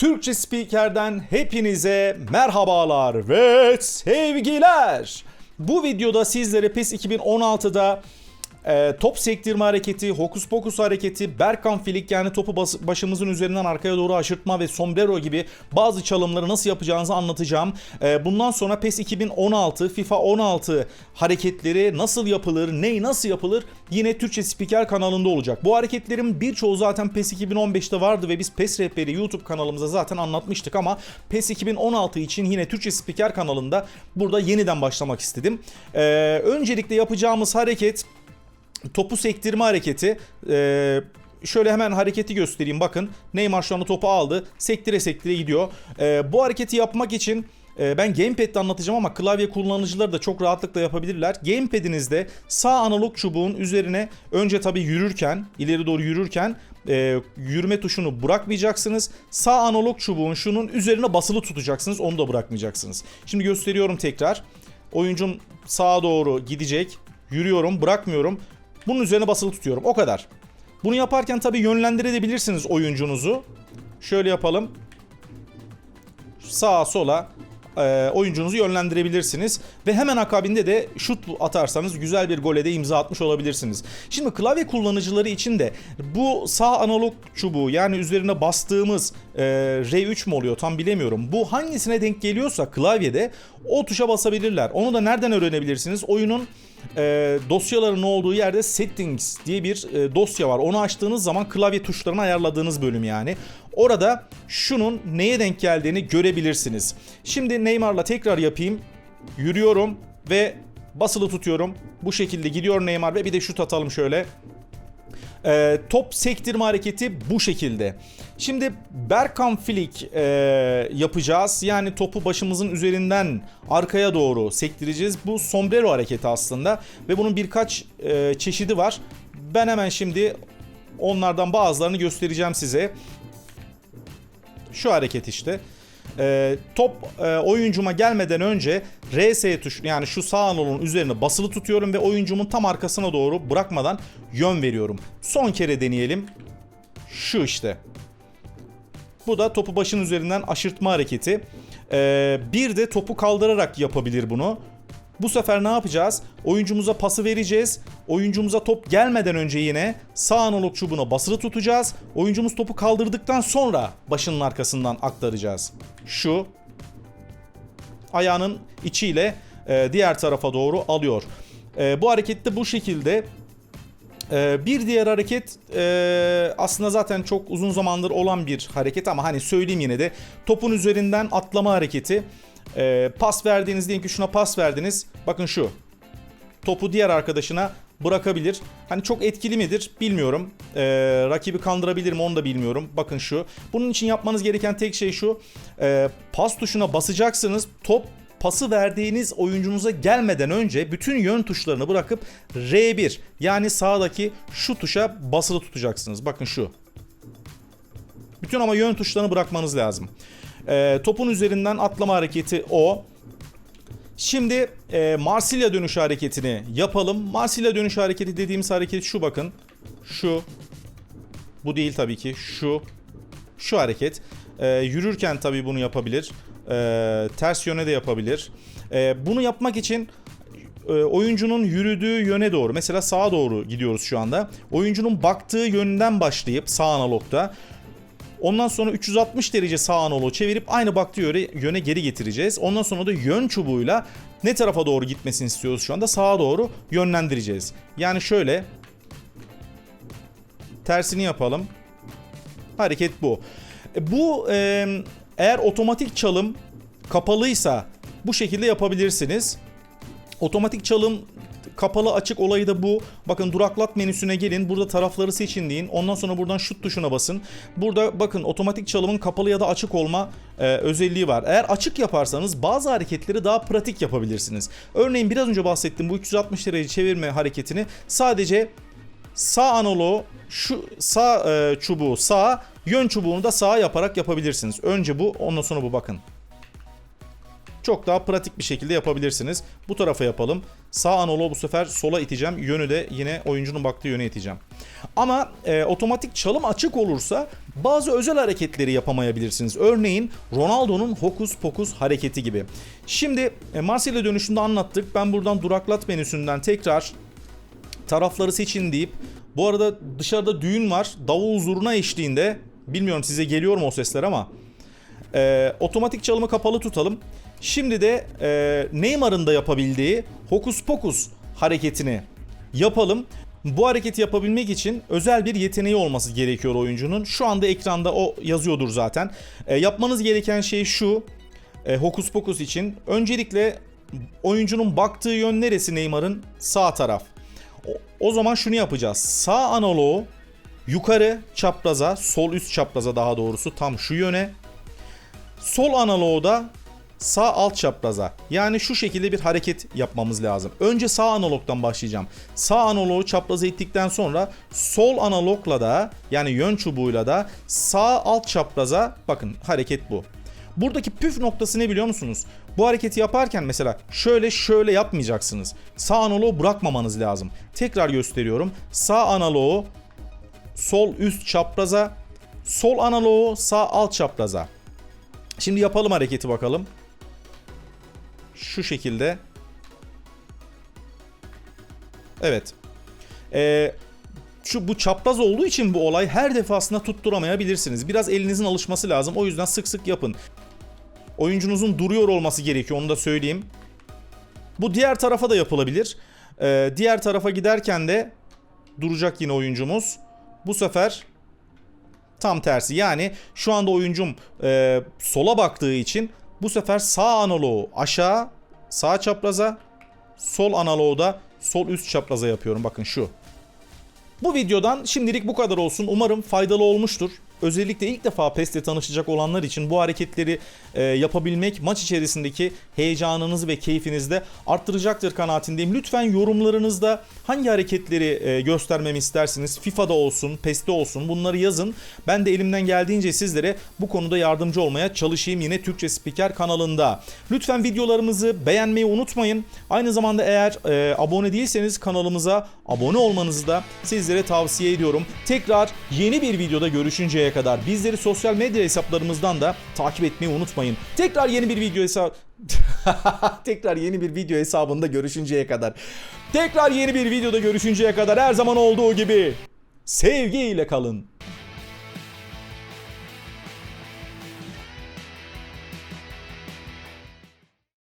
Türkçe Spiker'den hepinize merhabalar ve sevgiler. Bu videoda sizlere PES 2016'da e, top sektirme hareketi, hokus pokus hareketi, Berkan filik yani topu bas- başımızın üzerinden arkaya doğru aşırtma ve sombrero gibi bazı çalımları nasıl yapacağınızı anlatacağım. E, bundan sonra PES 2016, FIFA 16 hareketleri nasıl yapılır, ney nasıl yapılır yine Türkçe Spiker kanalında olacak. Bu hareketlerin birçoğu zaten PES 2015'te vardı ve biz PES rehberi YouTube kanalımıza zaten anlatmıştık ama PES 2016 için yine Türkçe Spiker kanalında burada yeniden başlamak istedim. E, öncelikle yapacağımız hareket topu sektirme hareketi. Ee, şöyle hemen hareketi göstereyim bakın. Neymar şu anda topu aldı. Sektire sektire gidiyor. Ee, bu hareketi yapmak için e, ben gamepad'de anlatacağım ama klavye kullanıcıları da çok rahatlıkla yapabilirler. Gamepad'inizde sağ analog çubuğun üzerine önce tabii yürürken, ileri doğru yürürken e, yürüme tuşunu bırakmayacaksınız. Sağ analog çubuğun şunun üzerine basılı tutacaksınız. Onu da bırakmayacaksınız. Şimdi gösteriyorum tekrar. Oyuncum sağa doğru gidecek. Yürüyorum, bırakmıyorum. Bunun üzerine basılı tutuyorum. O kadar. Bunu yaparken tabii yönlendirebilirsiniz oyuncunuzu. Şöyle yapalım. Sağa sola e, oyuncunuzu yönlendirebilirsiniz. Ve hemen akabinde de şut atarsanız güzel bir gole de imza atmış olabilirsiniz. Şimdi klavye kullanıcıları için de bu sağ analog çubuğu yani üzerine bastığımız e, R3 mü oluyor tam bilemiyorum. Bu hangisine denk geliyorsa klavyede o tuşa basabilirler. Onu da nereden öğrenebilirsiniz? Oyunun e, dosyaların olduğu yerde settings diye bir e, dosya var. Onu açtığınız zaman klavye tuşlarını ayarladığınız bölüm yani. Orada şunun neye denk geldiğini görebilirsiniz. Şimdi Neymar'la tekrar yapayım. Yürüyorum ve basılı tutuyorum. Bu şekilde gidiyor Neymar ve bir de şut atalım şöyle. Ee, top sektirme hareketi bu şekilde. Şimdi Berkan Flick e, yapacağız. Yani topu başımızın üzerinden arkaya doğru sektireceğiz. Bu sombrero hareketi aslında. Ve bunun birkaç e, çeşidi var. Ben hemen şimdi onlardan bazılarını göstereceğim size. Şu hareket işte. Ee, top e, oyuncuma gelmeden önce RS tuş yani şu sağ analogun üzerine basılı tutuyorum ve oyuncumun tam arkasına doğru bırakmadan yön veriyorum. Son kere deneyelim. Şu işte. Bu da topu başın üzerinden aşırtma hareketi. Ee, bir de topu kaldırarak yapabilir bunu. Bu sefer ne yapacağız? Oyuncumuza pası vereceğiz. Oyuncumuza top gelmeden önce yine sağ analog çubuğuna basılı tutacağız. Oyuncumuz topu kaldırdıktan sonra başının arkasından aktaracağız. Şu ayağının içiyle e, diğer tarafa doğru alıyor. E, bu harekette bu şekilde ee, bir diğer hareket e, aslında zaten çok uzun zamandır olan bir hareket ama hani söyleyeyim yine de topun üzerinden atlama hareketi. Ee, pas verdiğiniz diyelim ki şuna pas verdiniz. Bakın şu. Topu diğer arkadaşına bırakabilir. Hani çok etkili midir bilmiyorum. Ee, rakibi kandırabilir mi onu da bilmiyorum. Bakın şu. Bunun için yapmanız gereken tek şey şu. Ee, pas tuşuna basacaksınız. Top pası verdiğiniz oyuncunuza gelmeden önce bütün yön tuşlarını bırakıp R1 yani sağdaki şu tuşa basılı tutacaksınız. Bakın şu. Bütün ama yön tuşlarını bırakmanız lazım. Ee, topun üzerinden atlama hareketi o. Şimdi e, Marsilya dönüş hareketini yapalım. Marsilya dönüş hareketi dediğimiz hareket şu bakın. Şu. Bu değil tabii ki. Şu. Şu hareket. Ee, yürürken tabii bunu yapabilir. Ee, ters yöne de yapabilir. Ee, bunu yapmak için e, oyuncunun yürüdüğü yöne doğru mesela sağa doğru gidiyoruz şu anda. Oyuncunun baktığı yönden başlayıp sağ analogda Ondan sonra 360 derece sağ analoğu çevirip aynı baktığı yöne, yöne geri getireceğiz. Ondan sonra da yön çubuğuyla ne tarafa doğru gitmesini istiyoruz şu anda sağa doğru yönlendireceğiz. Yani şöyle tersini yapalım. Hareket bu. E, Bu e, eğer otomatik çalım kapalıysa bu şekilde yapabilirsiniz. Otomatik çalım kapalı açık olayı da bu. Bakın duraklat menüsüne gelin. Burada tarafları seçin deyin. Ondan sonra buradan şut tuşuna basın. Burada bakın otomatik çalımın kapalı ya da açık olma e, özelliği var. Eğer açık yaparsanız bazı hareketleri daha pratik yapabilirsiniz. Örneğin biraz önce bahsettiğim bu 360 derece çevirme hareketini sadece sağ analoğu şu sağ e, çubuğu sağ, yön çubuğunu da sağa yaparak yapabilirsiniz. Önce bu, ondan sonra bu bakın. Çok daha pratik bir şekilde yapabilirsiniz. Bu tarafa yapalım. Sağ analoğu bu sefer sola iteceğim. Yönü de yine oyuncunun baktığı yöne iteceğim. Ama e, otomatik çalım açık olursa bazı özel hareketleri yapamayabilirsiniz. Örneğin Ronaldo'nun hokus pokus hareketi gibi. Şimdi e, Marsilya dönüşünde anlattık. Ben buradan duraklat menüsünden tekrar tarafları seçin deyip bu arada dışarıda düğün var. Davul zurna eşliğinde bilmiyorum size geliyor mu o sesler ama e, otomatik çalımı kapalı tutalım. Şimdi de e, Neymar'ın da yapabildiği hokus pokus hareketini yapalım. Bu hareketi yapabilmek için özel bir yeteneği olması gerekiyor oyuncunun. Şu anda ekranda o yazıyordur zaten. E, yapmanız gereken şey şu. E, hokus pokus için öncelikle oyuncunun baktığı yön neresi Neymar'ın? Sağ taraf. O, o zaman şunu yapacağız. Sağ analoğu yukarı çapraza, sol üst çapraza daha doğrusu tam şu yöne. Sol analoğu da sağ alt çapraza. Yani şu şekilde bir hareket yapmamız lazım. Önce sağ analogdan başlayacağım. Sağ analoğu çapraza ittikten sonra sol analogla da yani yön çubuğuyla da sağ alt çapraza bakın hareket bu. Buradaki püf noktası ne biliyor musunuz? Bu hareketi yaparken mesela şöyle şöyle yapmayacaksınız. Sağ analoğu bırakmamanız lazım. Tekrar gösteriyorum. Sağ analoğu sol üst çapraza, sol analoğu sağ alt çapraza. Şimdi yapalım hareketi bakalım. Şu şekilde. Evet. Ee, şu bu çapraz olduğu için bu olay her defasında tutturamayabilirsiniz. Biraz elinizin alışması lazım. O yüzden sık sık yapın. Oyuncunuzun duruyor olması gerekiyor onu da söyleyeyim. Bu diğer tarafa da yapılabilir. Ee, diğer tarafa giderken de duracak yine oyuncumuz. Bu sefer tam tersi. Yani şu anda oyuncum e, sola baktığı için bu sefer sağ analoğu aşağı sağ çapraza sol analoğu da sol üst çapraza yapıyorum. Bakın şu. Bu videodan şimdilik bu kadar olsun. Umarım faydalı olmuştur. Özellikle ilk defa PES'le tanışacak olanlar için bu hareketleri e, yapabilmek maç içerisindeki heyecanınızı ve keyfinizi de arttıracaktır kanaatindeyim. Lütfen yorumlarınızda hangi hareketleri e, göstermemi istersiniz? FIFA'da olsun, PES'te olsun bunları yazın. Ben de elimden geldiğince sizlere bu konuda yardımcı olmaya çalışayım yine Türkçe Spiker kanalında. Lütfen videolarımızı beğenmeyi unutmayın. Aynı zamanda eğer e, abone değilseniz kanalımıza abone olmanızı da sizlere tavsiye ediyorum. Tekrar yeni bir videoda görüşünceye kadar bizleri sosyal medya hesaplarımızdan da takip etmeyi unutmayın. Tekrar yeni bir video hesap Tekrar yeni bir video hesabında görüşünceye kadar. Tekrar yeni bir videoda görüşünceye kadar her zaman olduğu gibi sevgiyle kalın.